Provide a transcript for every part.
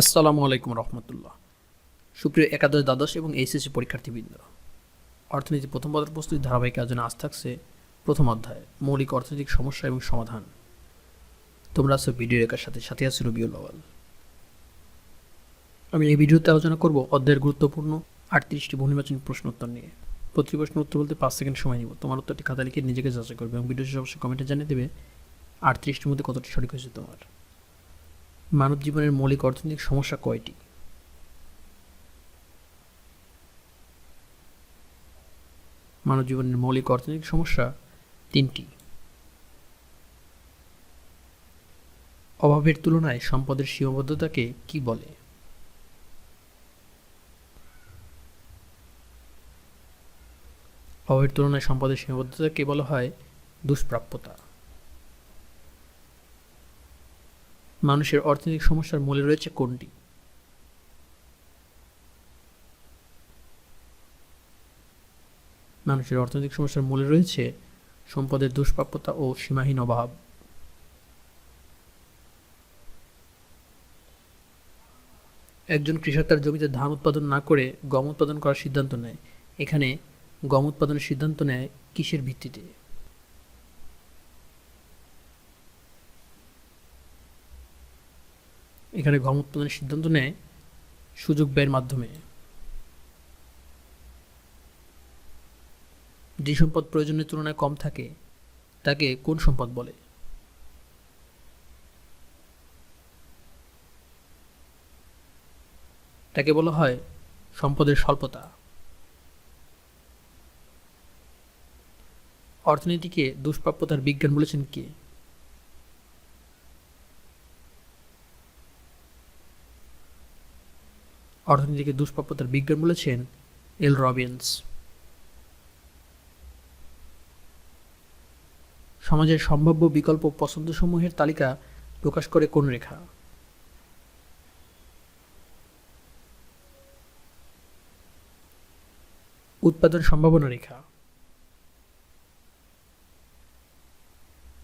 আসসালামু আলাইকুম রহমতুল্লাহ। সুপ্রিয় একাদশ দ্বাদশ এবং এইচএসসি পরীক্ষার্থীবৃন্দ, অর্থনীতি প্রথম পদের প্রস্তুতি ধারাবাহিক আয়োজনে আজ থাকছে প্রথম অধ্যায়, মৌলিক অর্থনৈতিক সমস্যা এবং সমাধান। তোমরা আছো ভিডিও রেখার সাথে সাথে আছো রবিউল আওয়াল আমি এই ভিডিওতে আলোচনা করব অধ্যায়ের গুরুত্বপূর্ণ আটত্রিশটি বহুনির্বাচনী প্রশ্ন উত্তর নিয়ে। প্রতি প্রশ্ন উত্তর বলতে পাঁচ সেকেন্ড সময় নিব। তোমার উত্তরটি খাতা লিখে নিজেকে যাচাই করবে এবং ভিডিও শেষে অবশ্যই কমেন্টে জানিয়ে দেবে আটত্রিশটির মধ্যে কতটি সঠিক হয়েছে তোমার। মানব জীবনের মৌলিক অর্থনৈতিক সমস্যা কয়টি? মানব জীবনের মৌলিক অর্থনৈতিক সমস্যা তিনটি। অভাবের তুলনায় সম্পদের সীমাবদ্ধতাকে কি বলে? অভাবের তুলনায় সম্পদের সীমাবদ্ধতাকে বলা হয় দুষ্প্রাপ্যতা। মানুষের অর্থনৈতিক সমস্যার মূলে রয়েছে কোনটি? মানুষের অর্থনৈতিক সমস্যার মূলে রয়েছে সম্পদের দুষ্প্রাপ্যতা ও সীমাহীন অভাব। একজন কৃষক তার জমিতে ধান উৎপাদন না করে গম উৎপাদন করার সিদ্ধান্ত নেয়। এখানে গম উৎপাদনের সিদ্ধান্ত নেয় কিসের ভিত্তিতে? এখানে গম উৎপাদনের সিদ্ধান্ত নেয় সুযোগ ব্যয়ের মাধ্যমে। যে সম্পদ প্রয়োজনের তুলনায় কম থাকে, তাকে কোন সম্পদ বলে? তাকে বলা হয় সম্পদের স্বল্পতা। অর্থনীতিকে দুষ্প্রাপ্যতার বিজ্ঞান বলেছেন কে? অর্থনীতিকে দুষ্প্রাপ্যতার বিজ্ঞান বলেছেন এল রবিন্স। সমাজের সম্ভাব্য বিকল্প পছন্দসমূহের তালিকা প্রকাশ করে কোন রেখা? উৎপাদন সম্ভাবনা রেখা।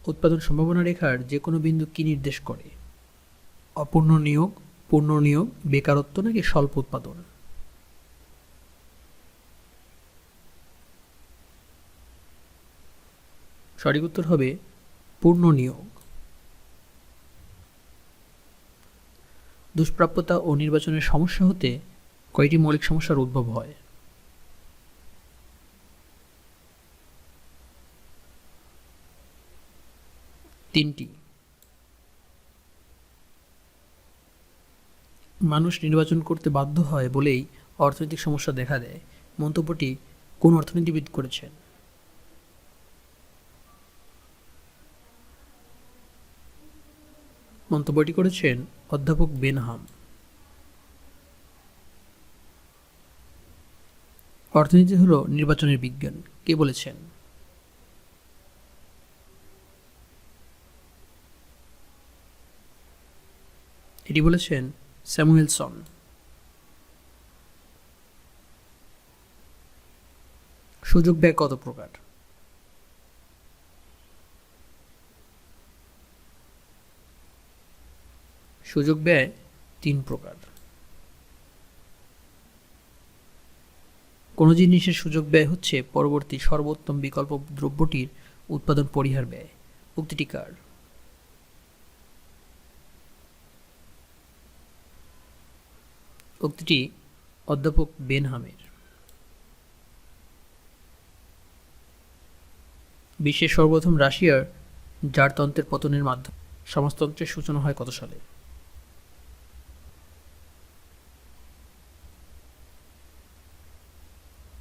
উৎপাদন সম্ভাবনা রেখার যে কোনো বিন্দু কি নির্দেশ করে? অপূর্ণ নিয়োগ পূর্ণ নিয়োগ বেকারত্ব নাকি স্বল্প উৎপাদন? সঠিক উত্তর হবে পূর্ণ নিয়োগ দুষ্প্রাপ্যতা ও নির্বাচনের সমস্যা হতে কয়টি মৌলিক সমস্যার উদ্ভব হয়? তিনটি। মানুষ নির্বাচন করতে বাধ্য হয় বলেই অর্থনৈতিক সমস্যা দেখা দেয়। মন্তব্যটি কোন অর্থনীতিবিদ করেছেন? মন্তব্যটি করেছেন অধ্যাপক বেনহাম। অর্থনীতি হল নির্বাচনের বিজ্ঞান, কে বলেছেন? এটি বলেছেন স্যামুয়েলসন সুযোগ ব্যয় কত প্রকার? সুযোগ ব্যয় তিন প্রকার। কোনো জিনিসের সুযোগ ব্যয় হচ্ছে পরবর্তী সর্বোত্তম বিকল্প দ্রব্যটির উৎপাদন, পরিহার ব্যয়। উক্তিটি কার? উক্তিটি অধ্যাপক বেনহামের। বিশ্বের সর্বপ্রথম রাশিয়ার জারতন্ত্রের পতনের মাধ্যমে, সমাজতন্ত্রের সূচনা হয় কত সালে?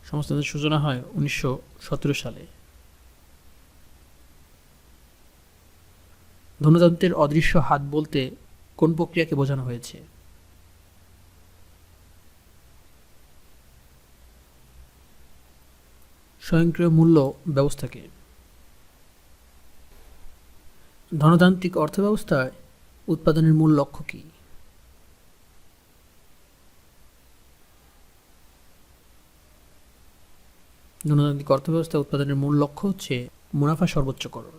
সমাজতন্ত্রের সূচনা হয় উনিশশো সতেরো সালে। ধনতন্ত্রের অদৃশ্য হাত বলতে কোন প্রক্রিয়াকে বোঝানো হয়েছে? স্বয়ংক্রিয় মূল্য ব্যবস্থাকে। ধনতান্ত্রিক অর্থব্যবস্থায় উৎপাদনের মূল লক্ষ্য কী? ধনতান্ত্রিক অর্থব্যবস্থা উৎপাদনের মূল লক্ষ্য হচ্ছে মুনাফা সর্বোচ্চকরণ।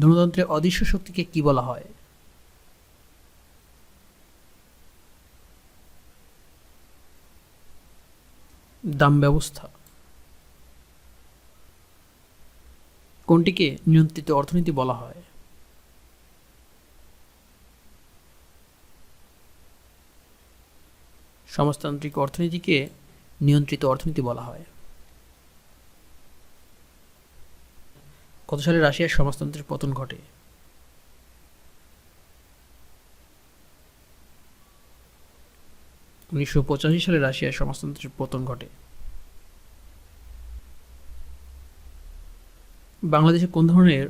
ধনতন্ত্রের অদৃশ্য শক্তিকে কি বলা হয়? দাম ব্যবস্থা কোনটিকে নিয়ন্ত্রিত অর্থনীতি বলা হয়? সমাজতান্ত্রিক অর্থনীতিকে নিয়ন্ত্রিত অর্থনীতি বলা হয়। কত সালে রাশিয়ার সমাজতন্ত্রের পতন ঘটে? উনিশশো পঁচাশি সালে রাশিয়ার সমাজতন্ত্রের পতন ঘটে। বাংলাদেশে কোন ধরনের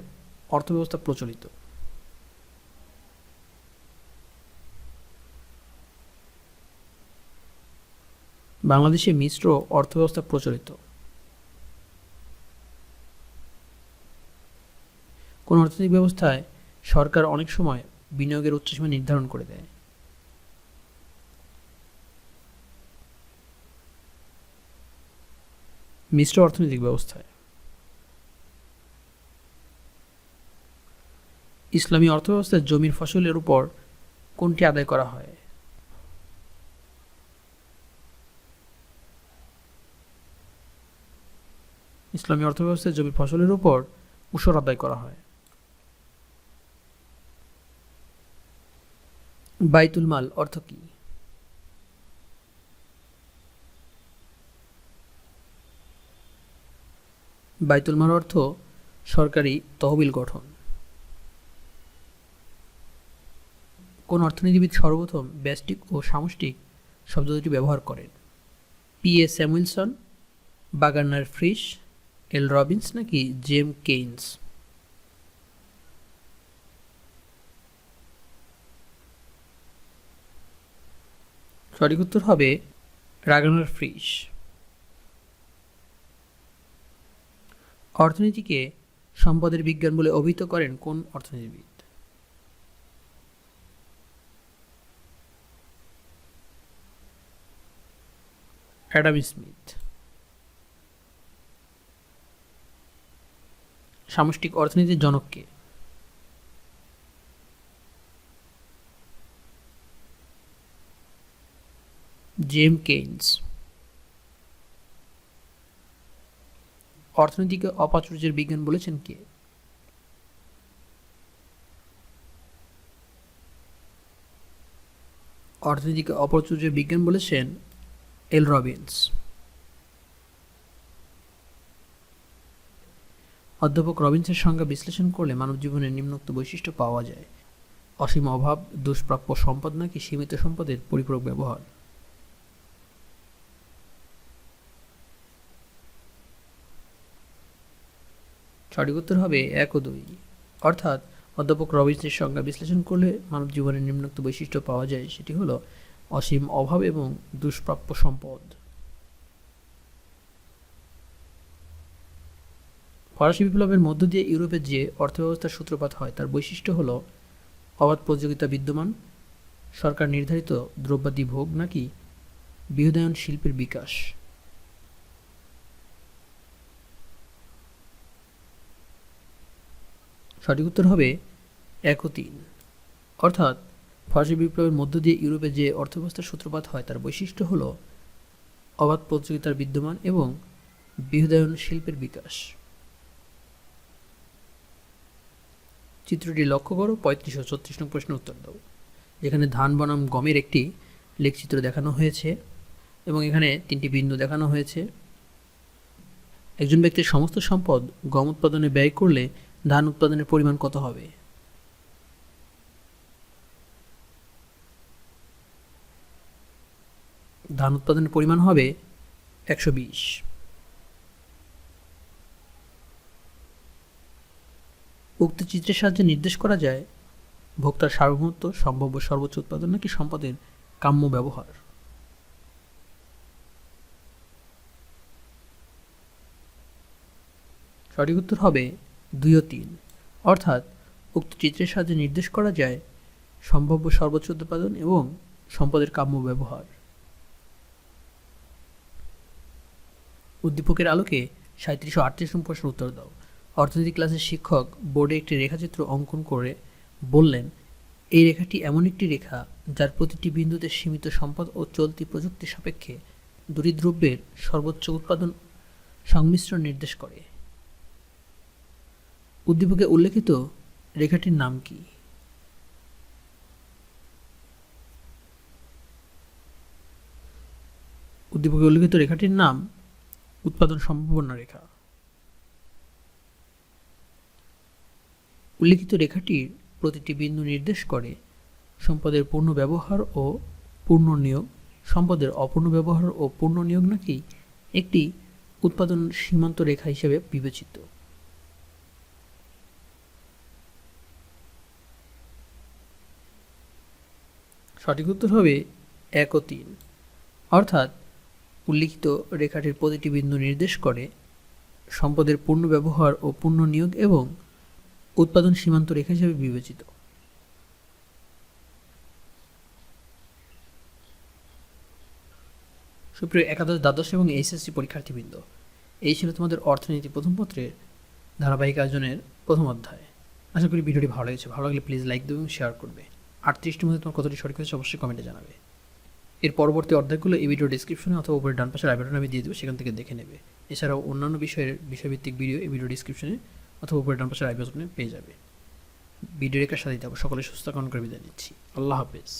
অর্থব্যবস্থা প্রচলিত? বাংলাদেশে মিশ্র অর্থব্যবস্থা প্রচলিত। কোন অর্থনৈতিক ব্যবস্থায় সরকার অনেক সময় বিনিয়োগের উচ্চসীমা নির্ধারণ করে দেয়। মিশ্র অর্থনৈতিক ব্যবস্থায়। ইসলামী অর্থব্যবস্থায় জমির ফসলের উপর কোনটি আদায় করা হয়? ইসলামী অর্থব্যবস্থায় জমির ফসলের উপর উসর আদায় করা হয়। বাইতুল মাল অর্থ কি? বাইতুল মাল অর্থ সরকারি তহবিল গঠন। কোন অর্থনীতিবিদ সর্বপ্রথম ব্যষ্টিক ও সামষ্টিক শব্দ দুটি ব্যবহার করেন? P A Samuelson Ragnar Frisch, L Robbins নাকি জেম কেইনস? সঠিক উত্তর হবে রাগানার ফ্রিশ। অর্থনীতিকে সম্পদের বিজ্ঞান বলে অভিহিত করেন কোন অর্থনীতিবিদ? Adam Smith. সামষ্টিক অর্থনীতির জনককে জেম কেইন্স। অর্থনীতিকে অপ্রাচুর্যের বিজ্ঞান বলেছেন কে? অর্থনীতিকে অপ্রাচুর্যের বিজ্ঞান বলেছেন এল রবিন্স। অধ্যাপক রবিন্সের সংজ্ঞা বিশ্লেষণ করলে মানব জীবনের নিম্নোক্ত বৈশিষ্ট্য পাওয়া যায়। অসীম অভাব, দুষ্প্রাপ্য সম্পদ নাকি সীমিত সম্পদের পরিপূরক ব্যবহার? সঠিক উত্তর হবে এক ও দুই। অর্থাৎ অধ্যাপক রবিন্সের সংজ্ঞা বিশ্লেষণ করলে মানব জীবনের নিম্নোক্ত বৈশিষ্ট্য পাওয়া যায়, সেটি হলো অসীম অভাব এবং দুষ্প্রাপ্য সম্পদ। ফরাসি বিপ্লবের মধ্য দিয়ে ইউরোপের যে অর্থব্যবস্থার সূত্রপাত হয়, তার বৈশিষ্ট্য হল অবাধ প্রতিযোগিতা বিদ্যমান, সরকার নির্ধারিত দ্রব্যাদি ভোগ নাকি বৃহদায়ন শিল্পের বিকাশ। সঠিক উত্তর হবে এক তিন। অর্থাৎ ফরাসি বিপ্লবের মধ্য দিয়ে ইউরোপে যে অর্থব্যবস্থার সূত্রপাত হয়, তার বৈশিষ্ট্য হল অবাধ প্রতিযোগিতার বিদ্যমান এবং বৃহদায়ন শিল্পের বিকাশ। চিত্রটি লক্ষ্য করো, পঁয়ত্রিশ ও ছত্রিশ নং প্রশ্নের উত্তর দাও, যেখানে ধান, বনাম, গমের একটি লেখচিত্র দেখানো হয়েছে এবং এখানে তিনটি বিন্দু দেখানো হয়েছে। একজন ব্যক্তির সমস্ত সম্পদ গম উৎপাদনে ব্যয় করলে ধান উৎপাদনের পরিমাণ কত হবে? ধান উৎপাদনের পরিমাণ হবে একশো বিশ। উক্ত চিত্রের সাহায্যে নির্দেশ করা যায়, ভোক্তার সার্বভৌমত্ব, সম্ভাব্য সর্বোচ্চ উৎপাদন নাকি সম্পদের কাম্য ব্যবহার। সঠিক উত্তর হবে দুই ও তিন। অর্থাৎ উক্ত চিত্রের সাহায্যে নির্দেশ করা যায় সম্ভাব্য সর্বোচ্চ উৎপাদন এবং সম্পদের কাম্য ব্যবহার। উদ্দীপকের আলোকে সাঁত্রিশশো আটত্রিশ নম্বর প্রশ্নের উত্তর দাও। অর্থনীতি ক্লাসের শিক্ষক বোর্ডে একটি রেখাচিত্র অঙ্কন করে বললেন, এই রেখাটি এমন একটি রেখা যার প্রতিটি বিন্দুতে সীমিত সম্পদ ও চলতি প্রযুক্তি সাপেক্ষে দুটি দ্রব্যের সর্বোচ্চ উৎপাদন সংমিশ্রণ নির্দেশ করে। উদ্দীপকে উল্লেখিত রেখাটির নাম কি? উদ্দীপকে উল্লেখিত রেখাটির নাম উৎপাদন সম্ভাবনা রেখা। উল্লেখিত রেখাটির প্রতিটি বিন্দু নির্দেশ করে সম্পদের পূর্ণ ব্যবহার ও পূর্ণ নিয়োগ। সম্পদের অপূর্ণ ব্যবহার ও পূর্ণ নিয়োগ নাকি একটি উৎপাদন সীমান্ত রেখা হিসেবে বিবেচিত। সঠিক উত্তর হবে এক ও তিন। অর্থাৎ উল্লিখিত রেখাটির প্রতিটি বিন্দু নির্দেশ করে সম্পদের পূর্ণ ব্যবহার ও পূর্ণ নিয়োগ এবং উৎপাদন সীমান্ত রেখা হিসেবে বিবেচিত। সুপ্রিয় একাদশ দ্বাদশ এবং এইচএসসি পরীক্ষার্থীবৃন্দ, এই ছিল তোমাদের অর্থনীতি প্রথম পত্রের ধারাবাহিক আয়োজনের প্রথম অধ্যায়। আশা করি ভিডিওটি ভালো লেগেছে। ভালো লাগলে প্লিজ লাইক দেবে এবং শেয়ার করবে। আটত্রিশটির মধ্যে তোমার কতটি সঠিক হয়েছে অবশ্যই কমেন্টে জানাবে। এর পরবর্তী অর্ধেকগুলো এই ভিডিও ডিসক্রিপশনে অথবা উপরে ডান পাশে আইবাটন আমি দিয়ে দেবো, সেখান থেকে দেখে নেবে। এছাড়াও অন্যান্য বিষয়ের, বিষয়ভিত্তিক ভিডিও এই ভিডিও ডিসক্রিপশনে অথবা উপরে ডান পাশে আইবাটনে পেয়ে যাবে। ভিডিও রেখার সাথে দেবো সকলে সুস্থ কারণ করে বিদায় নিচ্ছি। আল্লাহ হাফেজ।